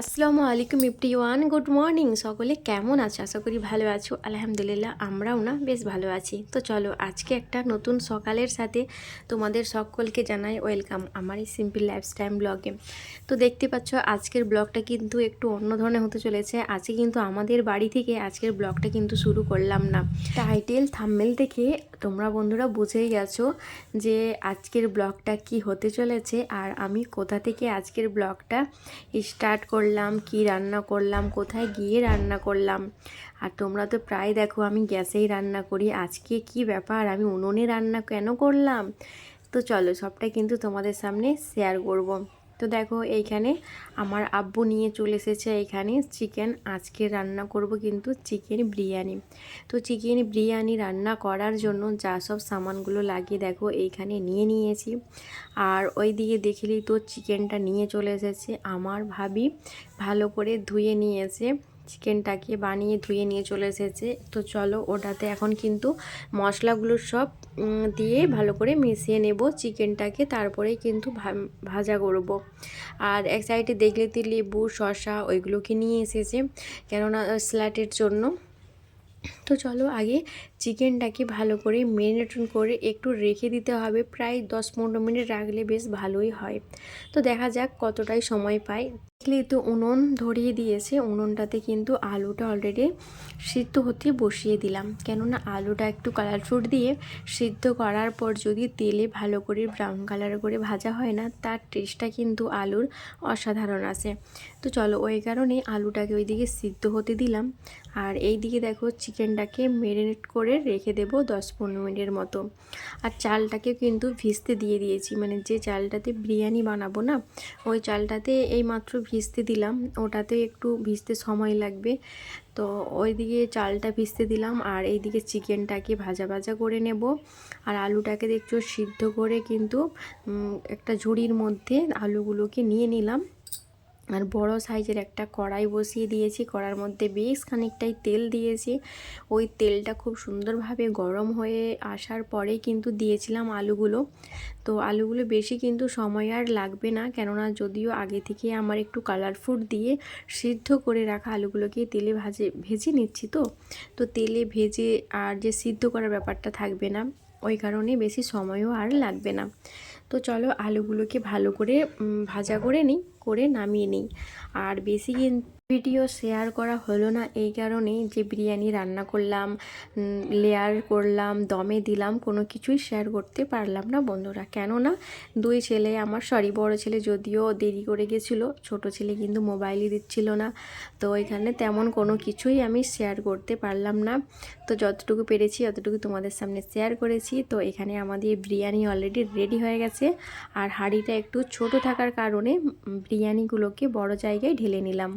আসসালামু আলাইকুম ইপ্রিওয়ান good morning. সকলে কেমন আছো? আশা করি ভালো আছো। আলহামদুলিল্লাহ, আমরাও না, বেশ ভালো আছি। তো চলো, আজকে একটা নতুন সকালের সাথে তোমাদের সকলকে জানাই ওয়েলকাম আমার এই সিম্পল লাইফস্টাইল ব্লগে। তো দেখতে পাচ্ছ, আজকের ব্লগটা কিন্তু একটু অন্য ধরনের হতে চলেছে। আজকে কিন্তু আমাদের বাড়ি থেকে আজকের ব্লগটা কিন্তু শুরু করলাম না। টাইটেল থাম্মেল দেখে তোমরা বন্ধুরা বুঝেই গেছো যে আজকের ব্লগটা কি হতে চলেছে আর আমি কোথা থেকে আজকের ব্লগটা স্টার্ট করলাম। কি রান্না করলাম, কোথায় গিয়ে রান্না করলাম? আর তোমরা তো প্রায় দেখো আমি গ্যাসেই রান্না করি। আজকে কি ব্যাপার? আমি উনুনে রান্না কেন করলাম? তো চলো সবটা কিন্তু তোমাদের সামনে শেয়ার করব। তো দেখো এইখানে আমার আব্বু নিয়ে চলে এসেছে এইখানে চিকেন। আজকে রান্না করব কিন্তু চিকেন বিরিয়ানি। তো চিকেন বিরিয়ানি রান্না করার জন্য যা সব সামানগুলো লাগিয়ে দেখো এইখানে নিয়ে নিয়েছি। আর ওই দিকে দেখলেই তো চিকেনটা নিয়ে চলে এসেছে। আমার ভাবি ভালো করে ধুয়ে নিয়েছে। চিকেনটাকে বানিয়ে ধুয়ে নিয়ে চলে এসেছে। তো চলো ওটাতে এখন কিন্তু মশলাগুলো সব দিয়ে ভালো করে মিশিয়ে নেব চিকেনটাকে। তারপরে কিন্তু ভাজা করব। আর এক সাইডে দেখলে লেবু শশা ওইগুলোকে নিয়ে এসেছে। কেননা স্ল্যাটের জন্য। তো চলো আগে চিকেনটাকে ভালো করে মেরিনেটন করে একটু রেখে দিতে হবে। প্রায় দশ পনেরো মিনিট রাখলে বেশ ভালোই হয়। তো দেখা যাক কতটাই সময় পাই। দেখলে তো উনুন ধরিয়ে দিয়েছে। উনুনটাতে কিন্তু আলুটা অলরেডি সিদ্ধ হতে বসিয়ে দিলাম। কেননা আলুটা একটু কালারফুট দিয়ে সিদ্ধ করার পর যদি তেলে ভালো করে ব্রাউন কালার করে ভাজা হয় না, তার টেস্টটা কিন্তু আলুর অসাধারণ আসে তো চলো ওই কারণে আলুটাকে ওইদিকে সিদ্ধ হতে দিলাম। আর এই দিকে দেখো চিকেনটাকে মেরিনেট করে রেখে দেব দশ পনেরো মিনিটের মতো। আর চালটাকে কিন্তু ভিজতে দিয়ে দিয়েছি। মানে যে চালটাতে বিরিয়ানি বানাবো না, ওই চালটাতে এই মাত্র ভিজতে দিলাম। ওটাতে একটু ভিজতে সময় লাগবে। তো ওইদিকে চালটা ভিজতে দিলাম আর এইদিকে চিকেনটাকে ভাজা ভাজা করে নেব। আর আলুটাকে দেখছ সিদ্ধ করে কিন্তু একটা ঝুড়ির মধ্যে আলুগুলোকে নিয়ে নিলাম। আর বড় সাইজের একটা কড়াই বসিয়ে দিয়েছি। কড়ার মধ্যে বেশ খানিকটাই তেল দিয়েছি। ওই তেলটা খুব সুন্দরভাবে গরম হয়ে আসার পরেই কিন্তু দিয়েছিলাম আলুগুলো। তো আলুগুলো বেশি কিন্তু সময় আর লাগবে না। কেননা যদিও আগে থেকে আমার একটু কালারফুড দিয়ে সিদ্ধ করে রাখা আলুগুলোকে তেলে ভাজে, ভেজে নিচ্ছি তো। তো তেলে ভেজে আর যে সিদ্ধ করার ব্যাপারটা থাকবে না। ওই কারণে বেশি সময়ও আর লাগবে না। তো চলো আলুগুলোকে ভালো করে ভাজা করে নিই, করে নামিয়ে নিই। আর বেশি ভিডিও শেয়ার করা হলো না। এই কারণেই যে বিরিয়ানি রান্না করলাম লেয়ার করলাম, দমে দিলাম, কোনো কিছুই শেয়ার করতে পারলাম না বন্ধুরা। কেননা দুই ছেলে, আমার সরি বড় ছেলে যদিও দেরি করে গেছিল, ছোট ছেলে কিন্তু মোবাইলই দিচ্ছিল না। তো এখানে তেমন কোনো কিছুই আমি শেয়ার করতে পারলাম না। তো যতটুকু পেরেছি ততটুকু তোমাদের সামনে শেয়ার করেছি। তো এখানে আমাদের বিরিয়ানি অলরেডি রেডি হয়ে গেছে। আর হাঁড়িটা একটু ছোট থাকার কারণে বিরিয়ানিগুলোকে বড় জায়গায় ঢেলে নিলাম।